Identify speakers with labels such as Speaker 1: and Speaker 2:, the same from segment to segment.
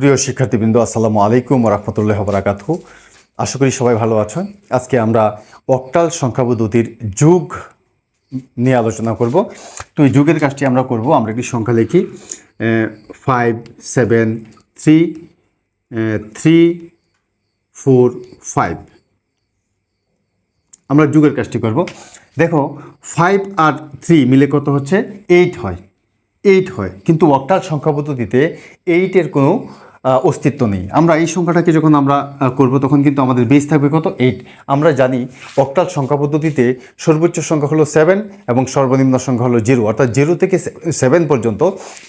Speaker 1: প্রিয় শিক্ষার্থীবৃন্দ, আসসালামু আলাইকুম রহমতুল্লাহ বরাকাতহ। আশা করি সবাই ভালো আছেন। আজকে আমরা অক্টাল সংখ্যা পদ্ধতির যুগ নিয়ে আলোচনা করব। তো এই যুগের কাজটি আমরা করব, আমরা একটি সংখ্যা লিখি five seven three three four five আমরা যুগের কাজটি করব। দেখো ফাইভ আর থ্রি মিলে কত হচ্ছে? এইট হয়। এইট হয়। কিন্তু অক্টাল সংখ্যা পদ্ধতিতে এইটের কোনো অস্তিত্ব নেই। আমরা এই সংখ্যাটাকে যখন আমরা করব, তখন কিন্তু আমাদের বেস থাকবে কত? এইট আমরা জানি অক্টাল সংখ্যা পদ্ধতিতে সর্বোচ্চ সংখ্যা হলো সেভেন এবং সর্বনিম্ন সংখ্যা হলো জিরো অর্থাৎ জিরো থেকে সেভেন পর্যন্ত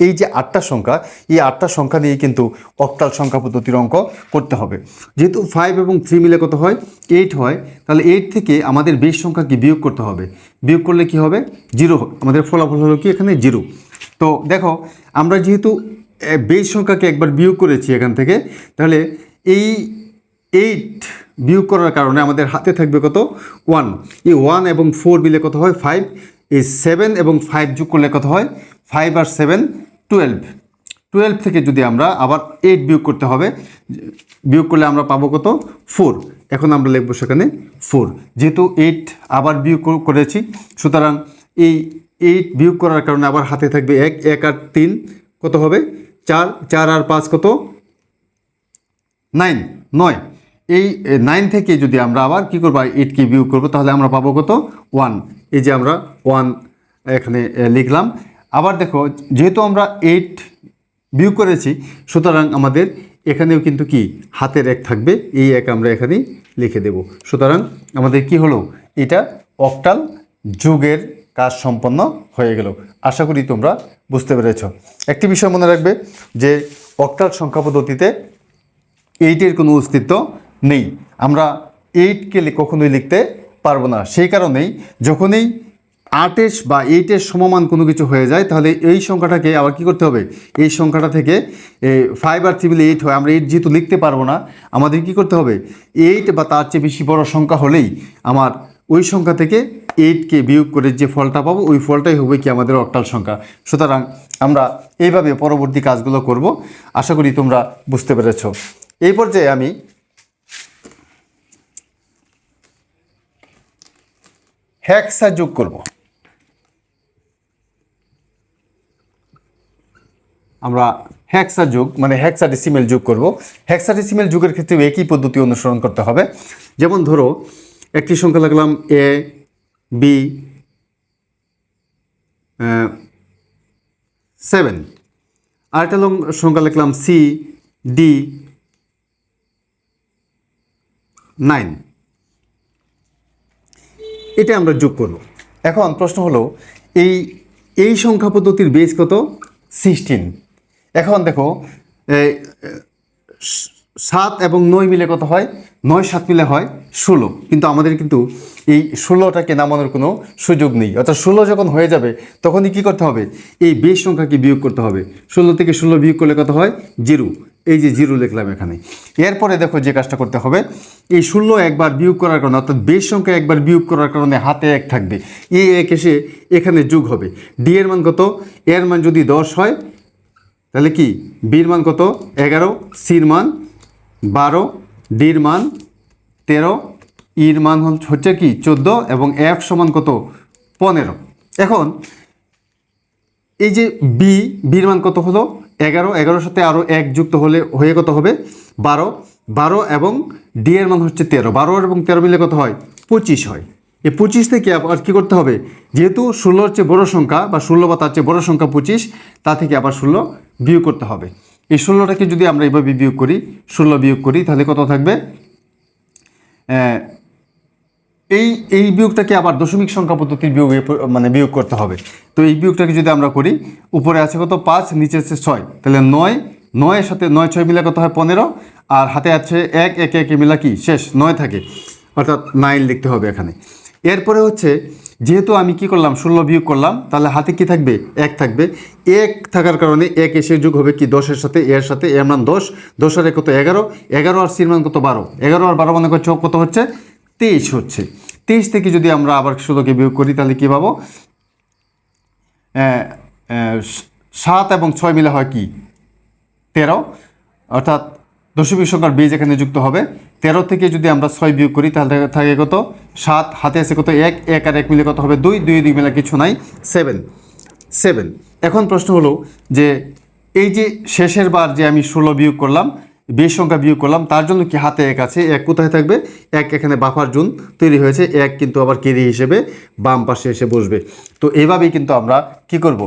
Speaker 1: এই যে আটটা সংখ্যা, এই আটটা সংখ্যা নিয়ে কিন্তু অক্টাল সংখ্যা পদ্ধতির অঙ্ক করতে হবে। যেহেতু ফাইভ এবং থ্রি মিলে কত হয়? এইট হয়। তাহলে এইট থেকে আমাদের বেশ সংখ্যাকে বিয়োগ করতে হবে। বিয়োগ করলে কি হবে? জিরো আমাদের ফলাফল হলো কি? এখানে জিরো তো দেখো, আমরা যেহেতু বেশ সংখ্যাকে একবার বিয়োগ করেছি এখান থেকে, তাহলে এই এইট বিয়োগ করার কারণে আমাদের হাতে থাকবে কত? ওয়ান এই ওয়ান এবং ফোর মিলে কত হয়? ফাইভ এই সেভেন এবং ফাইভ যোগ করলে কত হয়? ফাইভ আর সেভেন টুয়েলভ টুয়েলভ থেকে যদি আমরা আবার এইট বিয়োগ করতে হবে, বিয়োগ করলে আমরা পাবো কত? ফোর এখন আমরা লিখব সেখানে ফোর যেহেতু এইট আবার বিয়োগ করেছি, সুতরাং এই এইট বিয়োগ করার কারণে আবার হাতে থাকবে এক এক আর তিন, কত হবে? চার চার আর পাঁচ কত? নাইন, নয়। এই নাইন থেকে যদি আমরা আবার কী করব? এইটকে বিয়োগ করব, তাহলে আমরা পাবো কত? ওয়ান। এই যে আমরা ওয়ান এখানে লিখলাম। আবার দেখো, যেহেতু আমরা এইট বিয়োগ করেছি, সুতরাং আমাদের এখানেও কিন্তু কি? হাতের এক থাকবে, এই এক আমরা এখানে লিখে দেব। সুতরাং আমাদের কি হলো? এটা অক্টাল যুগের কাজ সম্পন্ন হয়ে গেল। আশা করি তোমরা বুঝতে পেরেছ। একটি বিষয় মনে রাখবে যে অক্টাল সংখ্যা পদ্ধতিতে এইটের কোনো অস্তিত্ব নেই। আমরা এইটকে কখনোই লিখতে পারব না। সেই কারণেই যখনই আটের বা এইটের সমমান কোনো কিছু হয়ে যায়, তাহলে এই সংখ্যাটাকে আবার কি করতে হবে? এই সংখ্যাটা থেকে ফাইভ আর থ্রি এইট হয়, আমরা এইট যেহেতু লিখতে পারব না, আমাদের কি করতে হবে? এইট বা তার চেয়ে বেশি বড় সংখ্যা হলেই আমার ওই সংখ্যা থেকে এইটকে বিয়োগ করে যে ফলটা পাবো, ওই ফলটাই হবে কি আমাদের অক্টাল সংখ্যা। সুতরাং আমরা এইভাবে পরবর্তী কাজগুলো করব। আশা করি তোমরা বুঝতে পেরেছ। এই পর্যায়ে আমি হ্যাক্সা যোগ করব। আমরা হ্যাক্সা যুগ মানে হ্যাক্সাডেসিমেল যোগ করব। হ্যাক্সাডেসিমেল যুগের ক্ষেত্রে একই পদ্ধতি অনুসরণ করতে হবে। যেমন ধরো, একটি সংখ্যা লাগলাম এ বি সেভেন আরেকটা লং- সংখ্যা লিখলাম সি ডি নাইন এটা আমরা যোগ করব। এখন প্রশ্ন হলো, এই এই সংখ্যা পদ্ধতির বেস কত? সিক্সটিন এখন দেখো সাত এবং নয় মিলে কত হয়? নয়, সাত মিলে হয় ষোলো। কিন্তু আমাদের কিন্তু এই ষোলোটাকে নামানোর কোনো সুযোগ নেই। অর্থাৎ ষোলো যখন হয়ে যাবে, তখনই কি করতে হবে? এই বেশ সংখ্যাকে বিয়োগ করতে হবে। ষোলো থেকে ষোলো বিয়োগ করলে কত হয়? জিরো। এই যে জিরো লিখলাম এখানে। এরপরে দেখো যে কাজটা করতে হবে। এই ষোলো একবার বিয়োগ করার কারণে, অর্থাৎ বেশ সংখ্যা একবার বিয়োগ করার কারণে হাতে এক থাকবে। এই এক এসে এখানে যোগ হবে। ডি এর মান কত? এর মান যদি দশ হয়, তাহলে কি? বির মান কত? এগারো। সির মান বারো, ডির মান তেরো, ইর মান হচ্ছে কি চোদ্দ এবং এফ সমান কত পনেরো। এখন এই যে বি, বির মান কত হলো? এগারো, এগারোর সাথে আরও এক যুক্ত হলে হয়ে কত হবে? বারো বারো এবং ডি এর মান হচ্ছে তেরো। বারো এবং তেরো মিলে কত হয়? পঁচিশ হয়। এই পঁচিশ থেকে আবার কী করতে হবে? যেহেতু ষোলোর চেয়ে বড় সংখ্যা বা ষোলো বা তার চেয়ে বড় সংখ্যা পঁচিশ, তা থেকে আবার ষোলো বিয়োগ করতে হবে। এই ষোলোটাকে যদি আমরা এইভাবে বিয়োগ করি, ষোলো বিয়োগ করি, তাহলে কত থাকবে? এই এই বিয়োগটাকে আবার দশমিক সংখ্যা পদ্ধতির বিয়োগ মানে বিয়োগ করতে হবে। তো এই বিয়োগটাকে যদি আমরা করি, উপরে আছে কত? পাঁচ, নিচে আছে ছয়। তাহলে নয়, নয়ের সাথে নয়, ছয় মিলে কত হয়? পনেরো। আর হাতে আছে এক এক এক মিলা কি? শেষ, নয় থাকে। অর্থাৎ নাইন লিখতে হবে এখানে। এরপরে হচ্ছে যেহেতু আমি কি করলাম, ষোলো বিয়োগ করলাম, তাহলে হাতে কি থাকবে? এক থাকবে। এক থাকার কারণে এক এসে যোগ হবে কি? দশের সাথে, এর সাথে, এর মান দশ। দশ আর এক কত? এগারো। এগারো আর সির মান কত? বারো। এগারো আর বারো মানে কত? হচ্ছে? তেইশ হচ্ছে। তেইশ থেকে যদি আমরা আবার ষোলোকে বিয়োগ করি, তাহলে কী পাবো? সাত এবং ছয় মিলে হয় কি? তেরো। অর্থাৎ দশমিক সংখ্যার বীজ এখানে যুক্ত হবে। তেরো থেকে যদি আমরা ছয় বিয়োগ করি, তাহলে থাকে- কত? সাত, হাতে আছে কত? এক এক আর এক মিলে কত হবে? দুই দুই দুই মিলে কিছু নাই, সেভেন। সেভেন। এখন প্রশ্ন হলো যে, এই যে শেষের বার যে আমি ষোলো বিয়োগ করলাম বেশ সংখ্যা বিয়োগ করলাম, তার জন্য কি হাতে এক আছে? এক কোথায় থাকবে? এক এখানে বাফার জুন তৈরি হয়েছে, এক কিন্তু আবার কেরি হিসেবে বাম পাশে এসে বসবে। তো এভাবেই কিন্তু আমরা কি করব?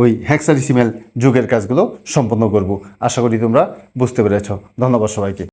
Speaker 1: ওই হ্যাক্সারিসিমেল যুগের কাজগুলো সম্পন্ন করব। আশা করি তোমরা বুঝতে পেরেছ। ধন্যবাদ সবাইকে।